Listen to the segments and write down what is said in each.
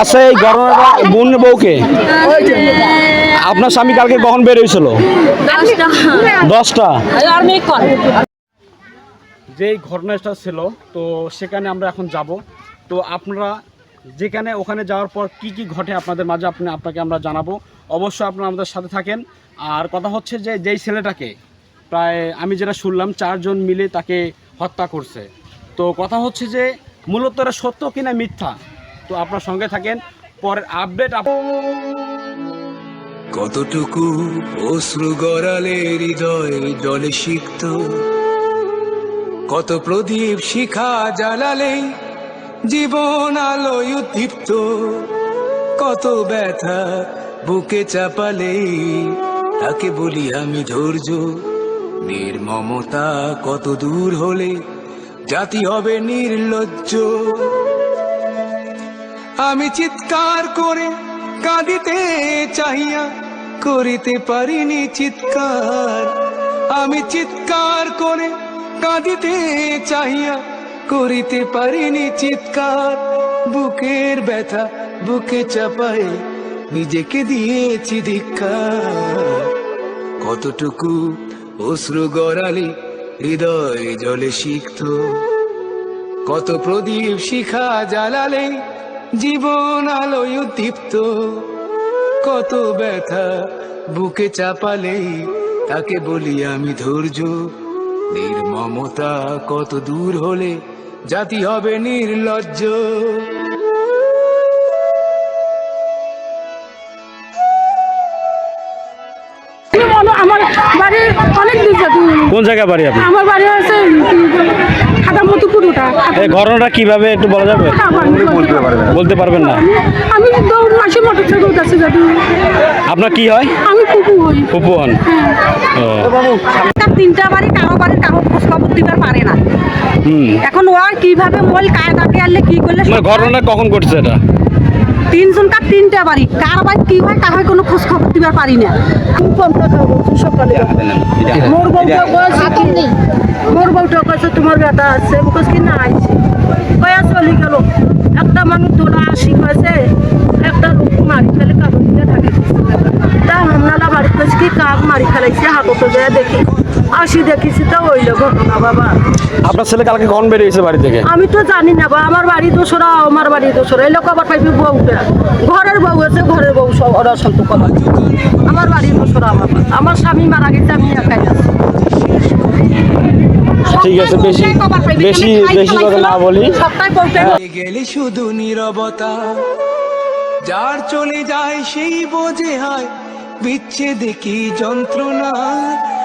আছে এই ঘটনাটা বোন বউকে? আপনার স্বামী কালকে কখন বের হয়েছিল? দশটা। যেই ঘটনাটা ছিল, তো সেখানে আমরা এখন যাব। তো আপনারা যেখানে ওখানে যাওয়ার পর কি কি ঘটে আপনাদের মাঝে আপনি আপনাকে আমরা জানাব। অবশ্যই আপনারা আমাদের সাথে থাকেন। আর কথা হচ্ছে যে, যেই ছেলেটাকে প্রায় আমি যেটা শুনলাম, চারজন মিলে তাকে হত্যা করছে। তো কথা হচ্ছে যে, মূলত এটা সত্য কিনা মিথ্যা? তো আপনার সঙ্গে থাকেন, পরের আপডেট কতটুকু অশ্রু গড়ালে হৃদয় জলে সিক্ত? কত প্রদীপ শিখা জ্বালালে জীবন আলোয় উদ্দীপ্ত? কত ব্যথা বুকে চাপালে তাকে বলি আমি ধৈর্য? নির্মমতা কত দূর হলে জাতি হবে নির্লজ্জ। আমি চিৎকার করে কাঁদিতে চাহিয়া করিতে পারিনি চিৎকার। আমি চিৎকার করে কাঁদিতে চাহিয়া করিতে পারিনি চিৎকার। বুকের ব্যথা বুকে চাপায় নিজেকে দিয়েছি ধিক্কার। কতটুকু অশ্রু গড়ালি হৃদয় জলে সিক্ত। কত প্রদীপ শিখা জ্বালালে জীবন আলোয় উদ্দীপ্ত। কত ব্যথা বুকে চাপালে তাকে বলি আমি ধৈর্য। নির্মমতা কত দূর হলে জাতি হবে নির্লজ্জ। কোন জায়গায় বাড়ি আপনি? আমার বাড়ি হচ্ছে খাদা ওটা এই ঘটনাটা কীভাবে একটু বলা যাবে? বলতে পারবেন না। আমি তো মাসে মোটর কাছে যাব আপনার কি হয়? আমি কুকু হই। ফুপু হন? তিনটা বাড়ি কারও বাড়ির কারও খোঁজ খবর দিবার পারে না। এখন ওরা কীভাবে মোবাইল কায়দাকে আনলে কি করলে আপনার ঘটনা কখন ঘটছে এটা? তিনজন কার তিনটা বাড়ি। কার বাড়ি কি হয় কার হয় কোনো খোঁজ খবর দিবার পারি না। মোর বউটা কয়েছে মোর বউটা কয়েছে তোমার বেটা আছে। মুখোশ কি না, আইছে। কয়া চলে গেল। একটা মানুষ তোলা আসি কয়েছে একটা লোক মারি ফেলে কাগজ দিয়ে ঢাকে তা হামনালা বাড়ি কয়েছে কি, কাক মারি ফেলাইছে, হাতত যায় দেখি। আসি দেখিছি তো ওইল ঘটনা বাবা। আপনার ছেলে কালকে কখন বেরিয়েছে বাড়ি থেকে? আমি তো জানি না বা আমার বাড়ি দোসরা আমার বাড়ি দোসরা। এই লোক আবার পাইবি বউটা ঘরের বউ আছে ঘরের বউ সব ওরা সন্ত কথা আমার বাড়ি দোসরা আমার আমার স্বামী মারা গেছে আমি একাই আছি। ঠিক আছে বেশি বেশি বেশি কথা না বলি। গেলে শুধু নীরবতা। যার চলে যায় সেই বোঝে হয় বিচ্ছেদে কি যন্ত্রণা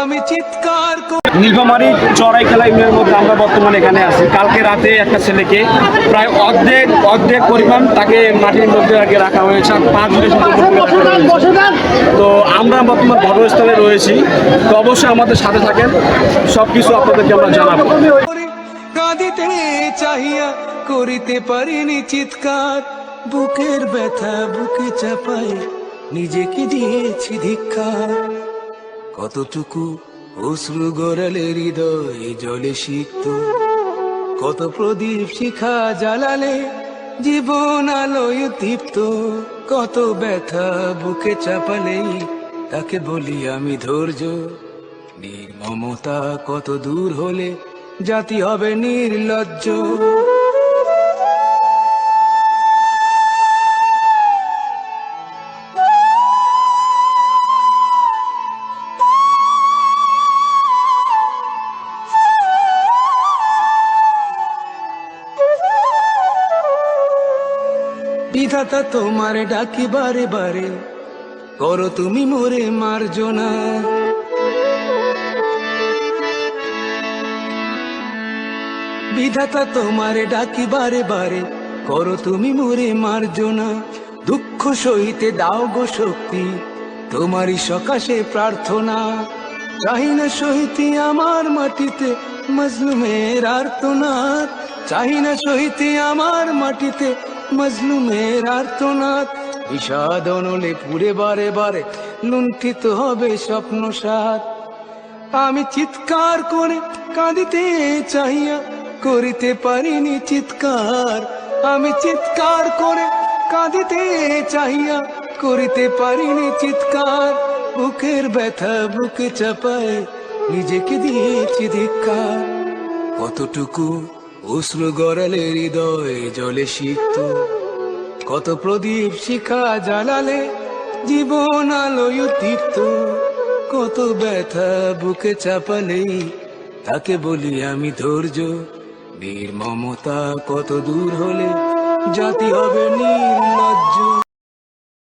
আমি চিৎকার করে নীলফামারী চড়াই খেলা ইউনিয়নের মধ্যে আমরা বর্তমানে এখানে আছি। কালকে রাতে একটা ছেলেকে প্রায় অর্ধেক অর্ধেক পরিমাণ তাকে মাটির মধ্যে আগে রাখা হয়েছে। আর পাঁচ দিনের তো আমরা বর্তমান ঘটনাস্থলে রয়েছি। তো অবশ্যই আমাদের সাথে থাকেন। সব কিছু আপনাদেরকে আমরা জানাব। কাঁদিতে চাহিয়া করিতে পারিনি চিৎকার। বুকের ব্যথা বুকে চাপায় নিজেকে দিয়েছি ধিক্কার। কতটুকু অশ্রু গড়ালে হৃদয় জলে সিক্ত? কত প্রদীপ শিখা জ্বালালে জীবন আলোয় দীপ্ত? কত ব্যথা বুকে চাপালেই তাকে বলি আমি ধৈর্য। নির্মমতা কত দূর হলে জাতি হবে নির্লজ্জ। বিধাতা তোমার ডাকি বারে বারে। করো তুমি মোরে মার্জনা। বিধাতা তোমারে ডাকি বারে বারে, করো তুমি মোরে মার্জনা। দুঃখ সহিতে দাও গো শক্তি, তোমারই সকাশে প্রার্থনা। চাহি না সহিতে আমার মাটিতে মজলুমের আর্তনাদ। চাই না সইতে আমার মাটিতে মজলুমের আর্তনাদ। বিষাদ অনলে পুরে বারে বারে লুণ্ঠিত হবে স্বপ্ন সাত আমি চিৎকার করে কাঁদিতে চাহিয়া করিতে পারিনি চিৎকার। আমি চিৎকার করে কাঁদিতে চাহিয়া করিতে পারিনি চিৎকার। বুকের ব্যথা বুকে চাপায় নিজেকে দিয়েছি ধিক্কার। কতটুকু অশ্রু গড়ালে হৃদয় জলে সিক্ত। কত প্রদীপ শিখা জ্বালালে জীবন আলোয় তীর্থ কত ব্যথা বুকে চাপালে তাকে বলি আমি ধৈর্য। বীর মমতা কত দূর হলে জাতি হবে নির্লজ্জ।